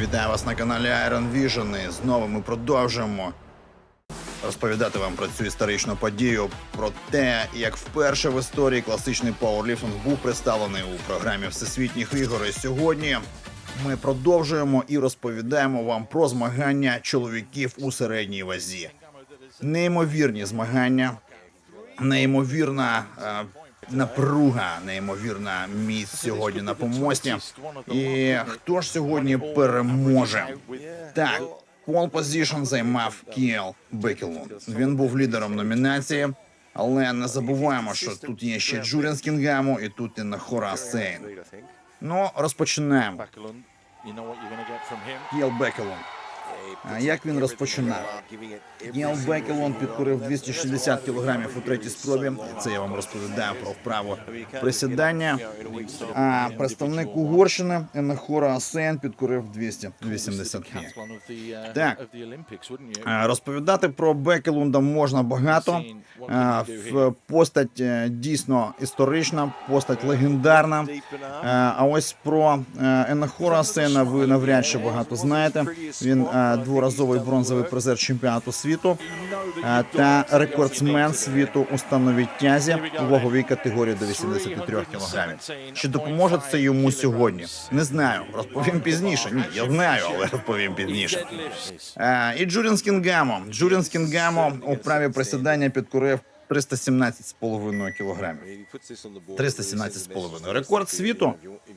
Вітаю вас на каналі Iron Vision. І знову ми продовжуємо розповідати вам про цю історичну подію, про те, як вперше в історії класичний пауерліфтинг був представлений у програмі Всесвітніх ігор. І сьогодні ми продовжуємо і розповідаємо вам про змагання чоловіків у середній вазі. Неймовірні змагання, неймовірна е, напруга, неймовірна міць сьогодні на помості. І хто ж сьогодні переможе? Так, пол позішн займав Кіел Бекелун. Він був лідером номінації, але не забуваємо, що тут є ще Джурін з Кінгаму і тут і Нахора Сейн. Ну, him. Кіел Бекелун. Як він розпочинав? Кіел Бекелон підкорив 260 кілограмів у третій спробі. Це я вам розповідаю про вправу присідання. А представник Угорщини Енахора Асен підкорив 285. One of uh, Так. Розповідати про Бекелунда можна багато. В- Постать е, дійсно історична, постать легендарна. А ось про е, Енахора Асена ви навряд чи багато знаєте. Він е, дворазовий бронзовий призер чемпіонату світу е, та рекордсмен світу у становій тязі у ваговій категорії до 83 кілограмів. Чи допоможе це йому сьогодні? Не знаю. Розповім пізніше. Ні, я знаю, але розповім пізніше. Е, І Джурін Скінгамо. Джурін Скінгамо у праві присідання підкорив 317,5 кілограмів. 317,5. Рекорд світу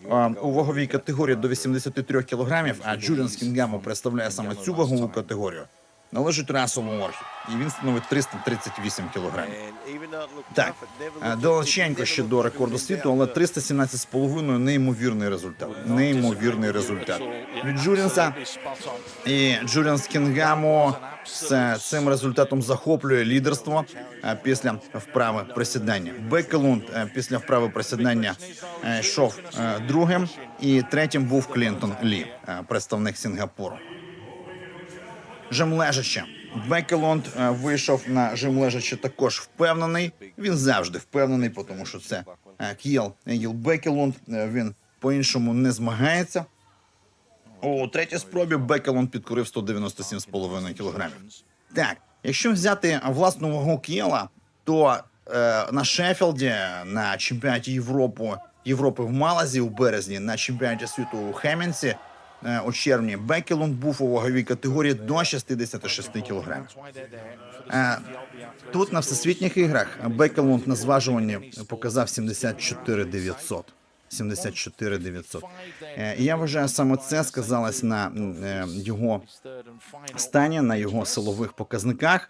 а, у ваговій категорії до 83 кілограмів, а Джуліан Скінгемо представляє саме цю вагову категорію. Належить расову орхі, і він становить 338 кілограмів. Так, е, далеченько ще до рекорду світу, але 317,5 – неймовірний результат. Неймовірний результат. Від Джурінса і Джуріан Скінгамо з цим результатом захоплює лідерство е, після вправи присідання. Бекелунд е, після вправи присідання йшов другим, і третім був Клінтон Лі, представник Сінгапуру. Жим лежаче. Бекелонд е, вийшов на жим лежаче також впевнений. Він завжди впевнений, тому що це е, К'єл Егіл Бекелонд. Е, Він по-іншому не змагається. У третій спробі Бекелон підкорив 197,5 кілограмів. Так, якщо взяти власну вагу К'єла, то е, на Шеффілді, на чемпіонаті Європи, Європи в Малазі у березні, на чемпіонаті світу у Хемінсі е, у червні, Бекелон був у ваговій категорії до 66 кілограмів. Е, Тут на всесвітніх іграх Бекелунд на зважуванні показав 74 900. 74 900. Е, І я вважаю, саме це сказалось на е, його стані, на його силових показниках.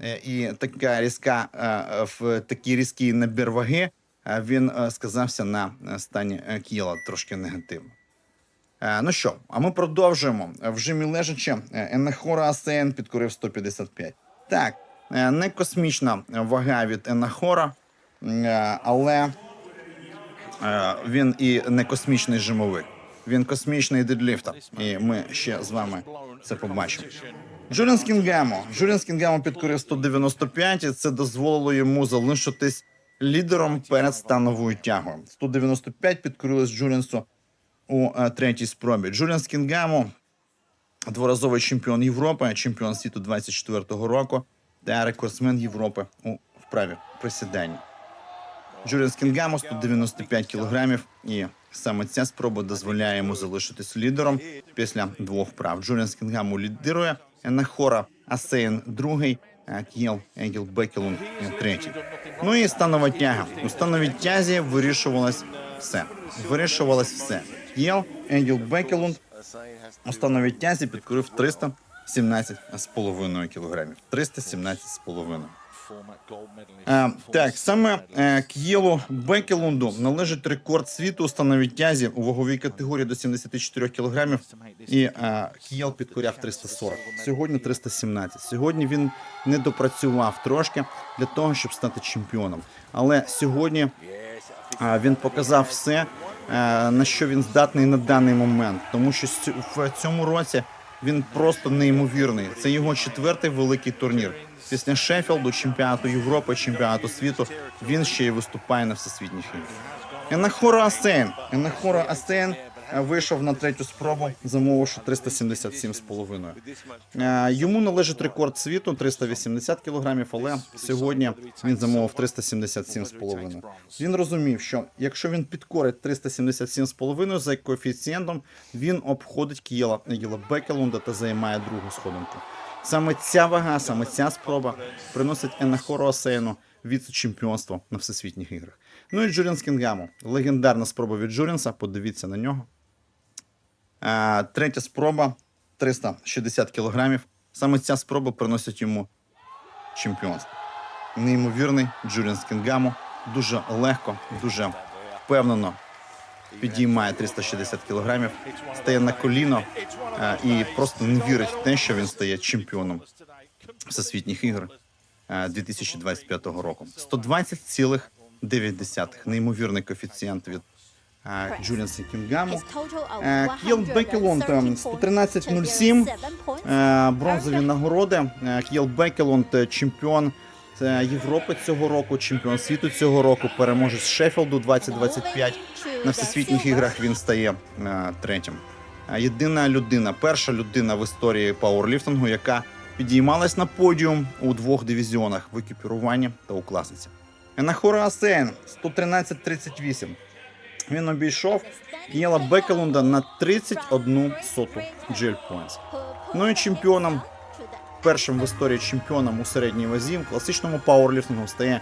Е, І така різка е, в такий різкий набір ваги е, він е, сказався на е, стані е, Кіла трошки негативно. Е, Ну що, а ми продовжуємо. В жимі лежачи е, Енахора Асен підкорив 155. Так, е, не космічна вага від Енахора, е, але е, він і не космічний жимовик. Він космічний дедліфтер. І ми ще з вами це побачимо. Джуліан Скінгамо. Джуліан Скінгамо підкорив 195, і це дозволило йому залишитись лідером перед становою тягою. 195 підкорилось Джуліансу у е, третій спробі. Джуліан Скінгамо, дворазовий чемпіон Європи, чемпіон світу 24-го року та рекордсмен Європи у вправі присідання. Джуліан Скінгамо 195 кілограмів, і саме ця спроба дозволяє йому залишитись лідером після двох вправ. Джуліан Скінгамо лідирує, Енахора Асейн другий, а К'єл Егіл Бекелун третій. Ну і станова тяга. У становій тязі вирішувалось все. Вирішувалось все. К'єл Егіл Бекелунд у становій тязі підкорив 317,5 кілограмів. 317,5. Е, так, саме е, К'єлу Бекелунду належить рекорд світу у становій тязі у ваговій категорії до 74 кілограмів. І е, К'єл підкоряв 340. Сьогодні 317. Сьогодні він не допрацював трошки для того, щоб стати чемпіоном. Але сьогодні е, він показав все, на що він здатний на даний момент. Тому що в цьому році він просто неймовірний. Це його четвертий великий турнір. Після Шеффілду, чемпіонату Європи, чемпіонату світу він ще й виступає на всесвітніх. Енахора Асен. Енахора Асен е, вийшов на третю спробу, замовивши 377,5. Е, Йому належить рекорд світу 380 кілограмів, але сьогодні він замовив 377,5. Він розумів, що якщо він підкорить 377,5 за коефіцієнтом, він обходить Кієла Єла Бекелунда та займає другу сходинку. Саме ця вага, саме ця спроба приносить Енахору Асейну віце-чемпіонство на всесвітніх іграх. Ну і Джурін Скінгаму. Легендарна спроба від Джурінса. Подивіться на нього. Е, третя спроба 360 кілограмів. Саме ця спроба приносить йому чемпіонство. Неймовірний Джурін Скінгаму. Дуже легко, дуже впевнено підіймає 360 кілограмів, стає на коліно е, і просто не вірить в те, що він стає чемпіоном всесвітніх ігор е, 2025 року. 120,9. Неймовірний коефіцієнт від Джуліанса Кінгаму. Е, К'єл Бекелонд е, 113.07. Е, Бронзові нагороди. Е, К'єл Бекелонд е, чемпіон е, Європи цього року, чемпіон світу цього року, переможець Шеффілду 2025. На всесвітніх іграх він стає третім. Єдина людина, перша людина в історії пауерліфтингу, яка підіймалась на подіум у двох дивізіонах в екіпіруванні та у класиці. Енахора Асейн 113.38. Він обійшов Кієла Бекелунда на 31 соту джель поінтс. Ну і чемпіоном, першим в історії чемпіоном у середній вазі в класичному пауерліфтингу стає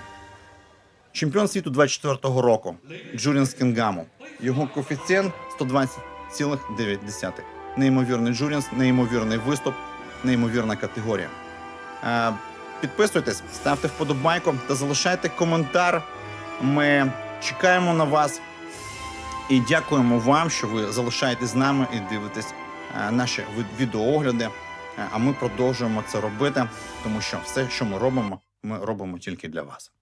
чемпіон світу 24-го року Джурін Скінгаму. Його коефіцієнт 120,9. Неймовірний Джурінс, неймовірний виступ, неймовірна категорія. Е, Підписуйтесь, ставте вподобайку та залишайте коментар. Ми чекаємо на вас і дякуємо вам, що ви залишаєтесь з нами і дивитесь е, наші відеоогляди. Е, А ми продовжуємо це робити, тому що все, що ми робимо, ми робимо тільки для вас.